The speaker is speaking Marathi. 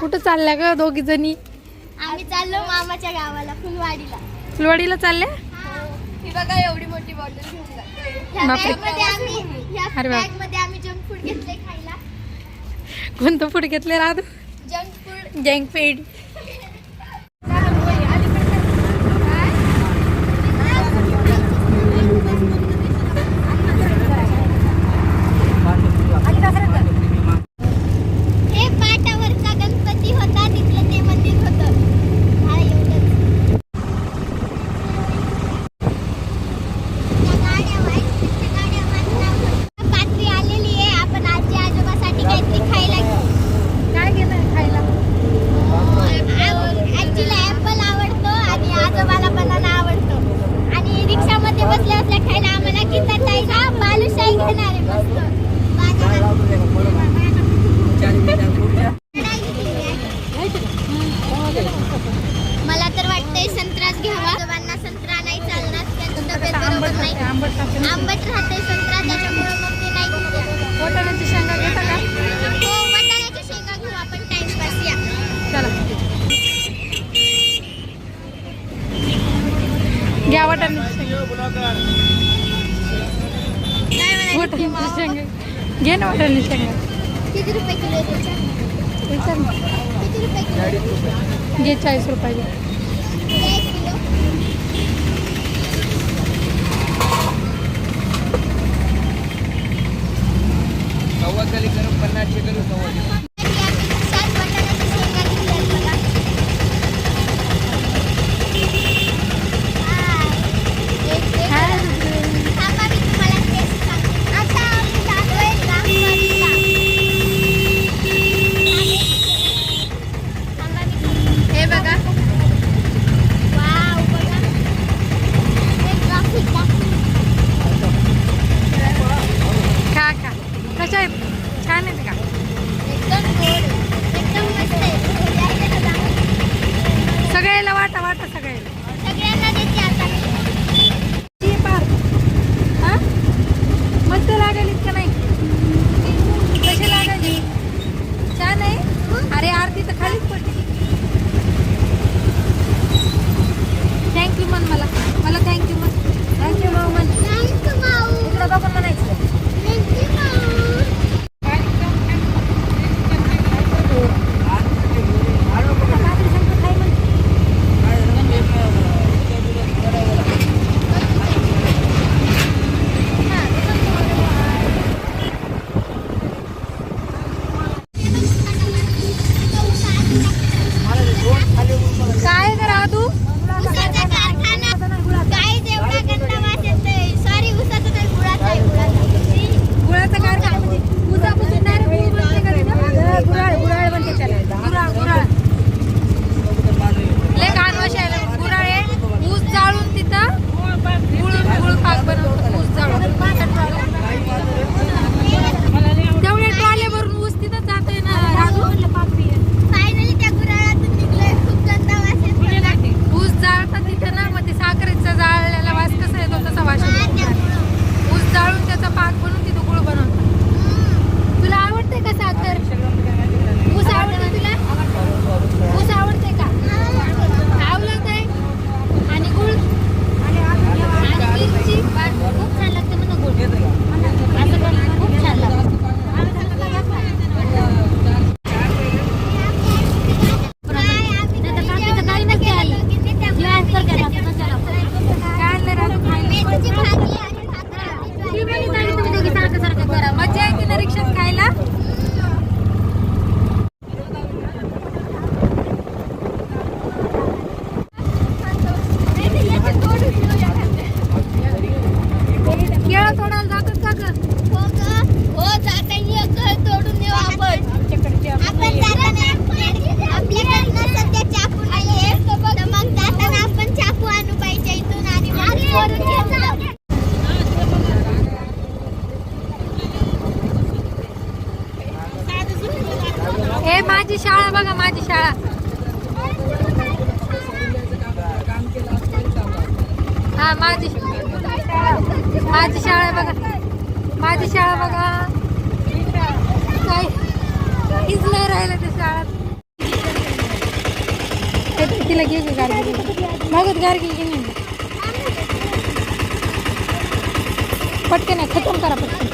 कुठं चालल्या का दोघी जणी? आम्ही चाललो मामाच्या गावाला फुलवाडीला. फुलवाडीला चालल्या? ही. बघा एवढी मोठी बॉटल घेऊन आम्ही आम्ही जंक फूड घेतले खायला. कोणतं फूड घेतलं राहतो जंक फूड जंक फूड मला तर वाटतंय संत्राच घ्यावा. सर्वांना संत्रा नाही चालणार त्यांची तब्येत बरोबर नाही. आंबट राहते संत्रा त्याच्यामुळे मग ते नाही वाटाण्याची शेंगा घेता हो, घ्या वाटाण्याची बोटांचे शेंगे. घे ना बोटांनी शेंगा. किती रुपये किलो आहे त्याच्या? विचार ना. चाळीस रुपयाचे पन्नासशे करू सव्वा माझी शाळा बघा माझी शाळा. हा माझी माझी शाळा बघा. माझी शाळा बघा. काही काहीच नाही राहिलं त्या शाळा तिला घे की गारगी मगच गारगी नाही. पटकन आहे खतम करा पटकन.